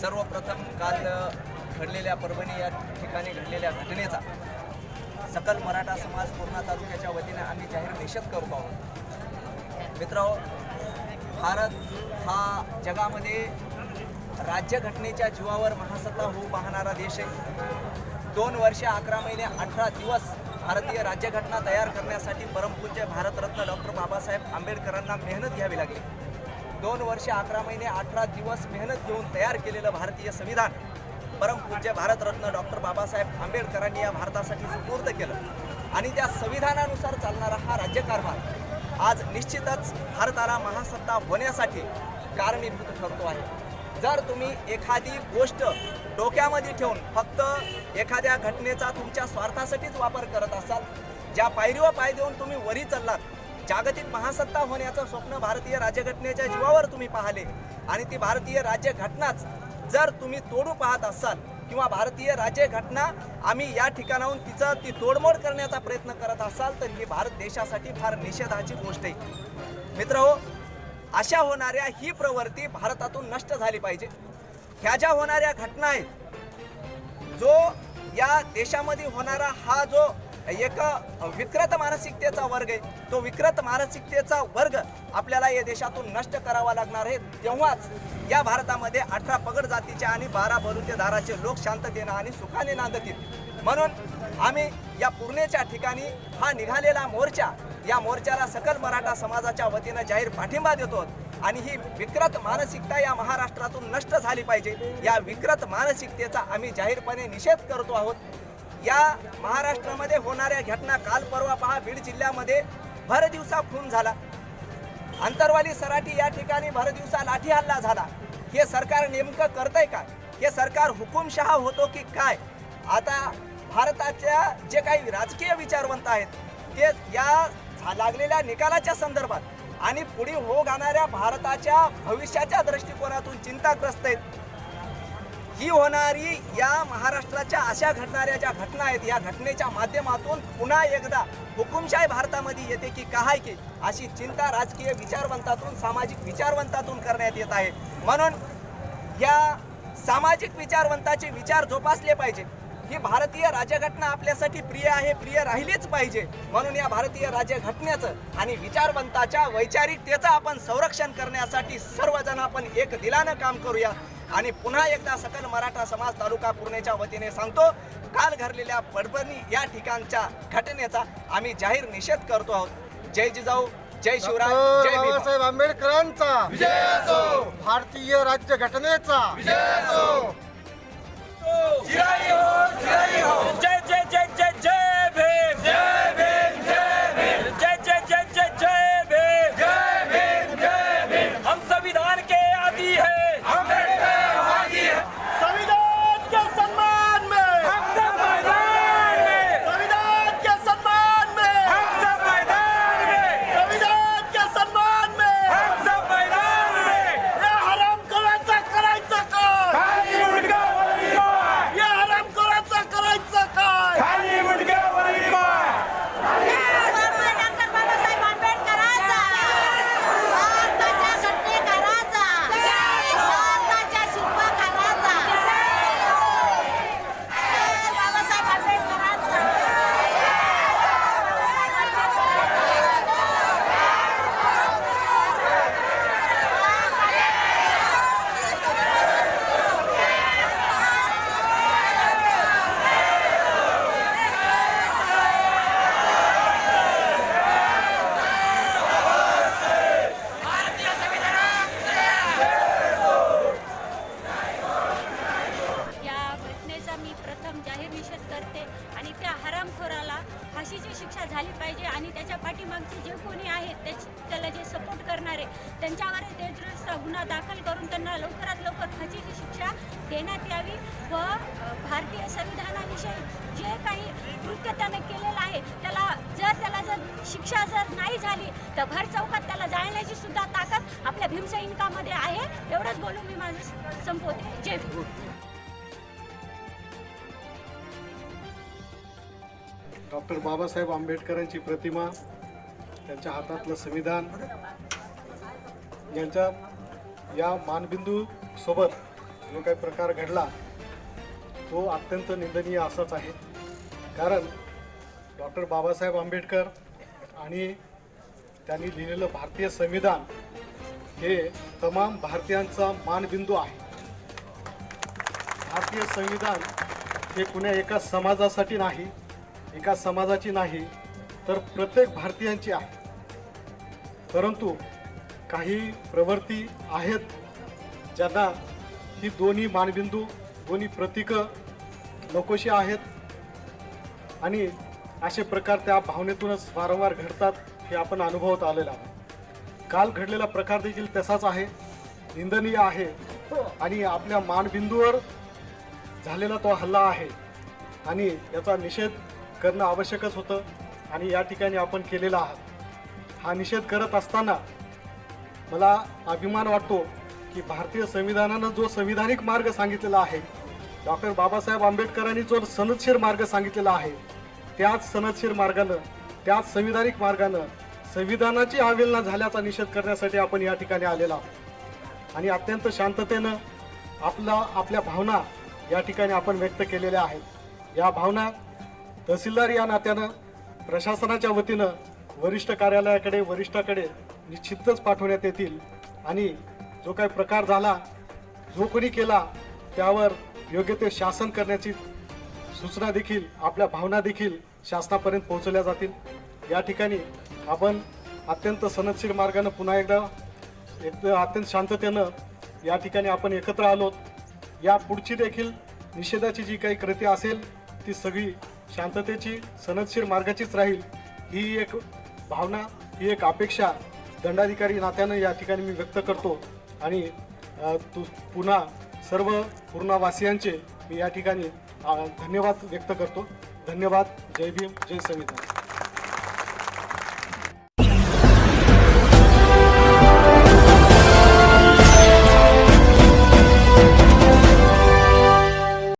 सर्वप्रथम काल घडलेल्या परभणी या ठिकाणी घडलेल्या घटनेचा सकल मराठा समाज पूर्णा तालुक्याच्या वतीने आम्ही जाहीर निषेध करतो आहोत. मित्र भारत हा जगामध्ये राज्यघटनेच्या जीवावर महासत्ता होऊ पाहणारा देश आहे. दोन वर्ष अकरा महिने अठरा दिवस भारतीय राज्यघटना तयार करण्यासाठी परमपूज्य भारतरत्न डॉक्टर बाबासाहेब आंबेडकरांना मेहनत घ्यावी लागली. दोन वर्ष अकरा महिने अठरा दिवस मेहनत घेऊन तयार केलेलं भारतीय संविधान. परमपूज्य भारतरत्न डॉक्टर बाबासाहेब आंबेडकरांनी या भारतासाठी सुपूर्द केलं. आणि त्या संविधानानुसार चालणारा हा राज्यकारभार आज निश्चितच भारताला महासत्ता होण्यासाठी कारणीभूत ठरतो आहे. जर तुम्ही एखादी गोष्ट डोक्यामध्ये ठेवून फक्त एखाद्या घटनेचा तुमच्या स्वार्थासाठीच वापर करत असाल ज्या पायरीवर पाय देऊन तुम्ही वरी चाललात जागतिक महासत्ता होण्याचं स्वप्न भारतीय राज्यघटनेच्या जीवावर तुम्ही पाहिले. आणि ती भारतीय राज्यघटनाच जर तुम्ही तोडू पाहत असाल किंवा भारतीय राज्यघटना आम्ही या ठिकाणाहून तिचं ती तोडमोड करण्याचा प्रयत्न करत असाल तर ही भारत देशासाठी फार निषेधाची गोष्ट आहे. मित्र हो अशा होणाऱ्या ही प्रवृत्ती भारतातून नष्ट झाली पाहिजे. ह्या ज्या होणाऱ्या घटना आहेत जो या देशामध्ये होणारा हा जो एक विकृत मानसिकतेचा वर्ग आहे. तो विकृत मानसिकतेचा वर्ग आपल्याला या देशातून नष्ट करावा लागणार आहे. तेव्हाच या भारतामध्ये अठरा पगड जातीचे आणि बारा बलुतेदाराचे लोक शांततेनं आणि सुखाने नांदतील. म्हणून आम्ही या पूर्णेच्या ठिकाणी हा निघालेला मोर्चा या मोर्चाला सकल मराठा समाजाच्या वतीनं जाहीर पाठिंबा देतो आणि ही विकृत मानसिकता या महाराष्ट्रातून नष्ट झाली पाहिजे. या विकृत मानसिकतेचा आम्ही जाहीरपणे निषेध करतो आहोत. या महाराष्ट्रामध्ये होणाऱ्या घटना काल परवा पहा बीड जिल्ह्यामध्ये भरदिवसा खून झाला. अंतरवाली सराठी या ठिकाणी भरदिवसा लाठी हल्ला झाला. हे सरकार नेमकं करतंय काय हे सरकार हुकुमशहा होतो की काय? आता भारताच्या जे काही राजकीय विचारवंत आहेत ते या झा- लागलेल्या निकालाच्या संदर्भात आणि पुढे हो जाणाऱ्या भारताच्या भविष्याच्या दृष्टिकोनातून चिंताग्रस्त आहेत. ही होणारी या महाराष्ट्राच्या अशा घडणाऱ्या ज्या घटना आहेत या घटनेच्या माध्यमातून पुन्हा एकदा हुकुमशाही भारतामध्ये येते की काय की अशी चिंता राजकीय विचारवंतातून सामाजिक विचारवंतातून करण्यात येत आहे. म्हणून या सामाजिक विचारवंताचे विचार जोपासले पाहिजे. ही भारतीय राज्यघटना आपल्यासाठी प्रिय आहे प्रिय राहिलीच पाहिजे. म्हणून या भारतीय राज्यघटनेचं आणि विचारवंताच्या वैचारिकतेचं आपण संरक्षण करण्यासाठी सर्वजण आपण एक दिलानं काम करूया. आणि पुन्हा एकदा सकल मराठा समाज तालुका पूर्णेच्या वतीने सांगतो काल घडलेल्या पडपणी या ठिकाणच्या घटनेचा आम्ही जाहीर निषेध करतो आहोत. जय जिजाऊ जय शिवराय जय भीम. बाबासाहेब आंबेडकरांचा. भारतीय राज्यघटनेचा जय जय जय जय जय भीम. जय भीम जय भीम. जय जय जय जय जय भीम. जय भीम जय भीम. हम संविधान के आदि हैं. त्यांच्यावर देशद्रोहीचा गुन्हा दाखल करून त्यांना लवकरात लवकर फाशीची शिक्षा देण्यात यावी व भारतीय संविधानाविषयी जे काही कृत्य त्याने केलेलं आहे त्याला जर त्याला जर शिक्षा जर नाही झाली तर भर चौकात त्याला जाळण्याची सुद्धा ताकद आपल्या भीमसैनिकामध्ये आहे एवढंच बोलून मी माझं संपवते. जय भीम. डॉक्टर बाबासाहेब आंबेडकरांची प्रतिमा त्यांच्या हातातलं संविधान यांच्या या मानबिंदू सोबत जो काही प्रकार घडला तो अत्यंत निंदनीय असाच आहे. कारण डॉक्टर बाबासाहेब आंबेडकर आणि त्यांनी लिहिलेलं भारतीय संविधान हे तमाम भारतीयांचा मानबिंदू आहे. भारतीय संविधान हे कुण्या एका समाजासाठी नाही एका समाजाची नाही तर प्रत्येक भारतीयांची आहे. परंतु काही प्रवृत्ती आहेत ज्यांना ही दोन्ही मानबिंदू दोन्ही प्रतीकं नकोशी आहेत. आणि असे प्रकार त्या भावनेतूनच वारंवार घडतात हे आपण अनुभवत आलेलं आहोत. काल घडलेला प्रकार देखील तसाच आहे. निंदनीय आहे. आणि आपल्या मानबिंदूवर झालेला तो हल्ला आहे. आणि याचा निषेध करणं आवश्यकच होतं. आणि या ठिकाणी आपण केलेला आहात. हा निषेध करत असताना मला अभिमान वाटतो की भारतीय संविधानानं जो संविधानिक मार्ग सांगितलेला आहे डॉक्टर बाबासाहेब आंबेडकरांनी जो सनदशीर मार्ग सांगितलेला आहे त्याच सनदशीर मार्गानं त्याच संविधानिक मार्गानं संविधानाची अवहेलना झाल्याचा निषेध करण्यासाठी आपण या ठिकाणी आलेला आहोत. आणि अत्यंत शांततेनं आपला आपल्या भावना या ठिकाणी आपण व्यक्त केलेल्या आहेत. या भावना तहसीलदार या नात्यानं प्रशासनाच्या वतीनं वरिष्ठ कार्यालयाकडे वरिष्ठाकडे निश्चितच पाठवण्यात येतील. आणि जो काही प्रकार झाला जो कोणी केला त्यावर योग्य ते शासन करण्याची सूचना देखील आपल्या भावना देखील शासनापर्यंत पोहोचवल्या जातील. या ठिकाणी आपण अत्यंत सनदशीर मार्गानं पुन्हा एकदा एकदा अत्यंत शांततेनं या ठिकाणी आपण एकत्र आलो या पुढची देखील निषेधाची जी काही कृती असेल ती सगळी शांततेची सनदशीर मार्गाचीच राहील. ही एक भावना ही एक अपेक्षा दंडाधिकारी नात्यानं या ठिकाणी मी व्यक्त करतो आणि तू पुन्हा सर्व पूर्णावासियांचे मी या ठिकाणी धन्यवाद व्यक्त करतो. धन्यवाद. जय भीम. जय संविधान.